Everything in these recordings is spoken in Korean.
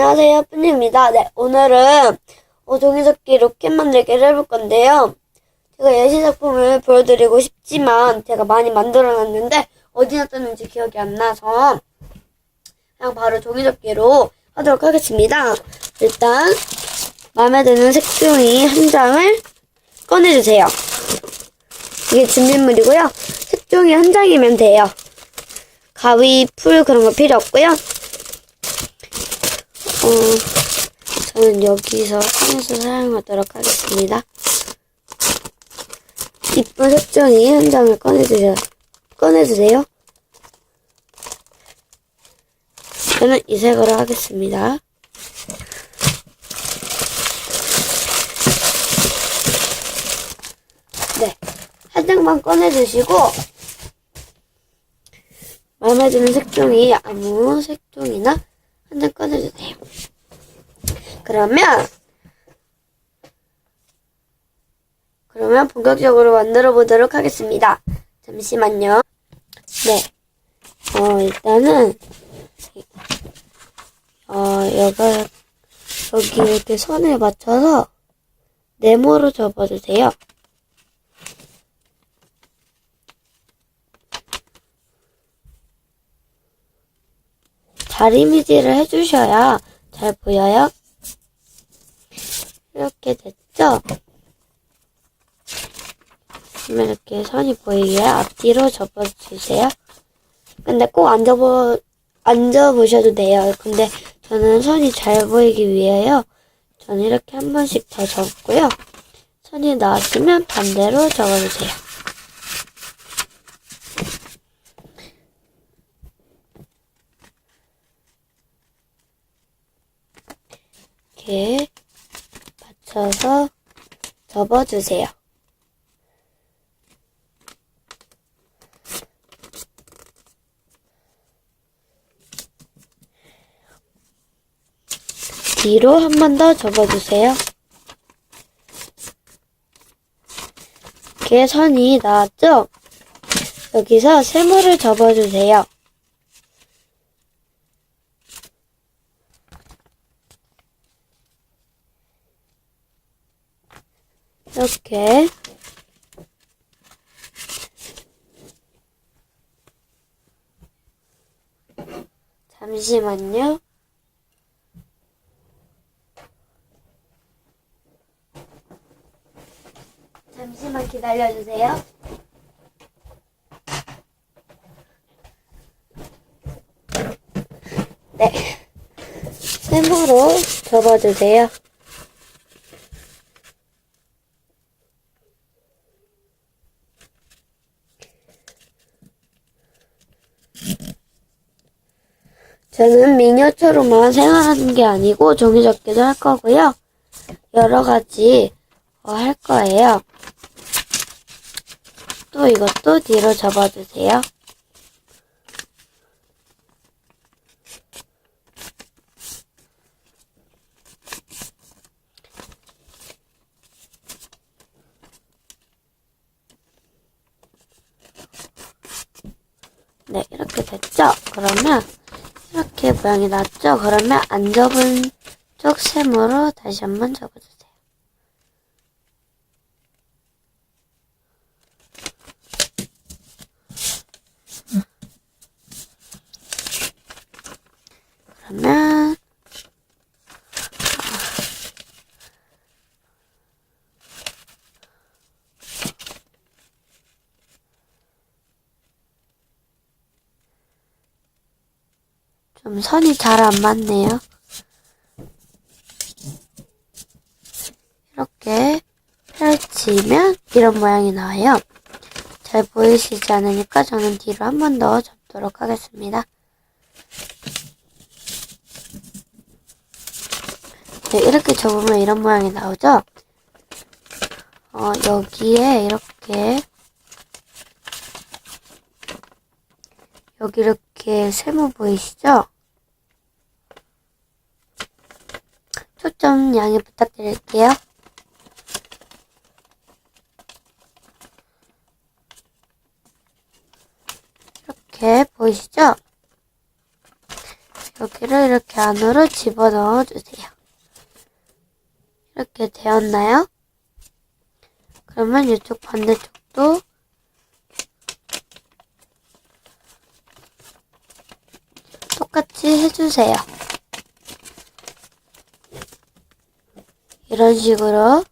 안녕하세요, 뿌니입니다. 네, 오늘은 어, 종이접기 로켓 만들기를 해볼 건데요. 제가 예시 작품을 보여드리고 싶지만 제가 많이 만들어놨는데 어디 놨었는지 기억이 안 나서 그냥 바로 종이접기로 하도록 하겠습니다. 일단 마음에 드는 색종이 한 장을 꺼내주세요. 이게 준비물이고요. 색종이 한 장이면 돼요. 가위, 풀 그런 거 필요 없고요. 어, 저는 여기서 꺼내서 사용하도록 하겠습니다. 이쁜 색종이 한 장을 꺼내주세요. 꺼내주세요. 저는 이 색으로 하겠습니다. 네. 한 장만 꺼내주시고, 마음에 드는 색종이 아무 색종이나 한 장 꺼내주세요. 그러면 그러면 본격적으로 만들어 보도록 하겠습니다. 잠시만요. 네. 어, 일단은 어, 여기 여기 이렇게 선에 맞춰서 네모로 접어주세요. 다리미질을 해주셔야 잘 보여요. 이렇게 됐죠? 그러면 이렇게 선이 보이게 앞뒤로 접어주세요. 근데 꼭 안 접어, 안 접으셔도 돼요. 근데 저는 선이 잘 보이기 위해요. 저는 이렇게 한 번씩 더 접고요. 선이 나왔으면 반대로 접어주세요. 이렇게 맞춰서 접어주세요. 뒤로 한 번 더 접어주세요. 이렇게 선이 나왔죠? 여기서 세모를 접어주세요. 이렇게 잠시만요. 잠시만 기다려주세요. 네. 세모로 접어주세요. 저는 미니어처로만 생활하는 게 아니고 종이 접기도 할 거고요. 여러 가지 어, 할 거예요. 또 이것도 뒤로 접어주세요. 네, 이렇게 됐죠? 그러면 이렇게 모양이 났죠? 그러면 안 접은 쪽 세모로 다시 한번 접어주세요. 그러면 좀 선이 잘 안 맞네요. 이렇게 펼치면 이런 모양이 나와요. 잘 보이시지 않으니까 저는 뒤로 한 번 더 접도록 하겠습니다. 네, 이렇게 접으면 이런 모양이 나오죠? 어, 여기에 이렇게 여기 이렇게 세모 보이시죠? 양해 부탁드릴게요. 이렇게 보이시죠? 여기를 이렇게 안으로 집어넣어 주세요. 이렇게 되었나요? 그러면 이쪽 반대쪽도 똑같이 해주세요. 이런 식으로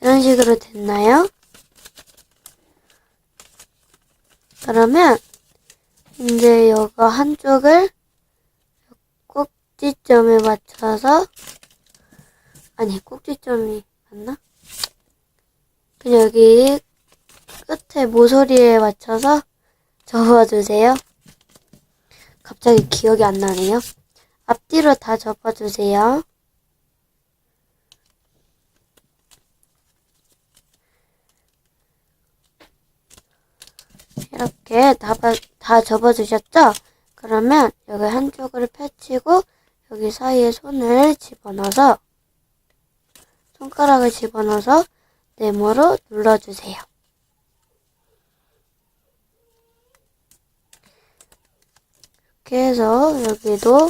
이런 식으로 됐나요? 그러면 이제 이거 한쪽을 꼭지점에 맞춰서 아니 꼭지점이 맞나? 그냥 여기 끝에 모서리에 맞춰서 접어주세요. 갑자기 기억이 안 나네요. 앞뒤로 다 접어주세요. 이렇게 다, 바- 다 접어주셨죠? 그러면 여기 한쪽을 펼치고 여기 사이에 손을 집어넣어서 손가락을 집어넣어서 네모로 눌러주세요. 이렇게 해서 여기도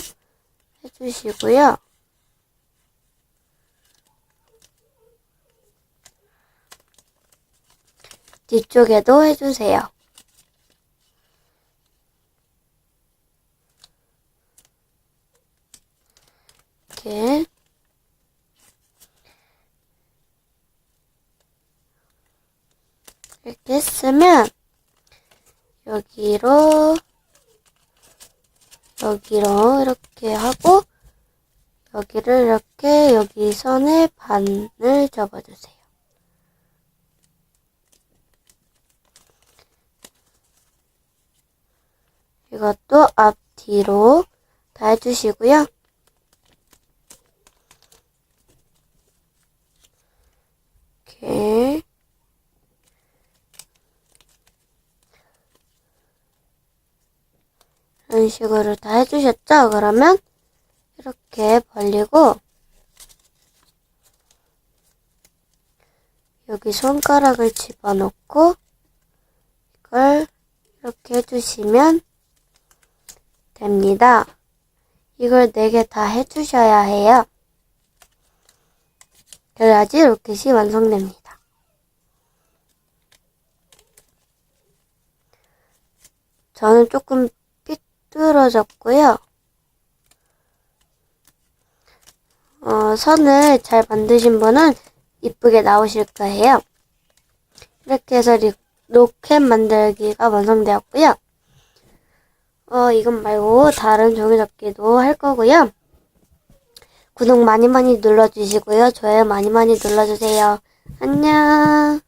해주시고요. 뒤쪽에도 해주세요. 이렇게 이렇게 했으면 여기로 여기로 이렇게 하고 여기를 이렇게 여기 선에 반을 접어주세요. 이것도 앞 뒤로 다 해주시고요. 이렇게 이런 식으로 다 해주셨죠? 그러면 이렇게 벌리고 여기 손가락을 집어넣고 이걸 이렇게 해주시면 됩니다. 이걸 네개다 해주셔야 해요. 그래야지 로켓이 완성됩니다. 저는 조금 삐뚤어졌고요. 어, 선을 잘 만드신 분은 이쁘게 나오실 거예요. 이렇게 해서 리, 로켓 만들기가 완성되었고요. 어, 이건 말고 다른 종이접기도 할 거고요. 구독 많이 많이 눌러주시고요. 좋아요 많이 많이 눌러주세요. 안녕.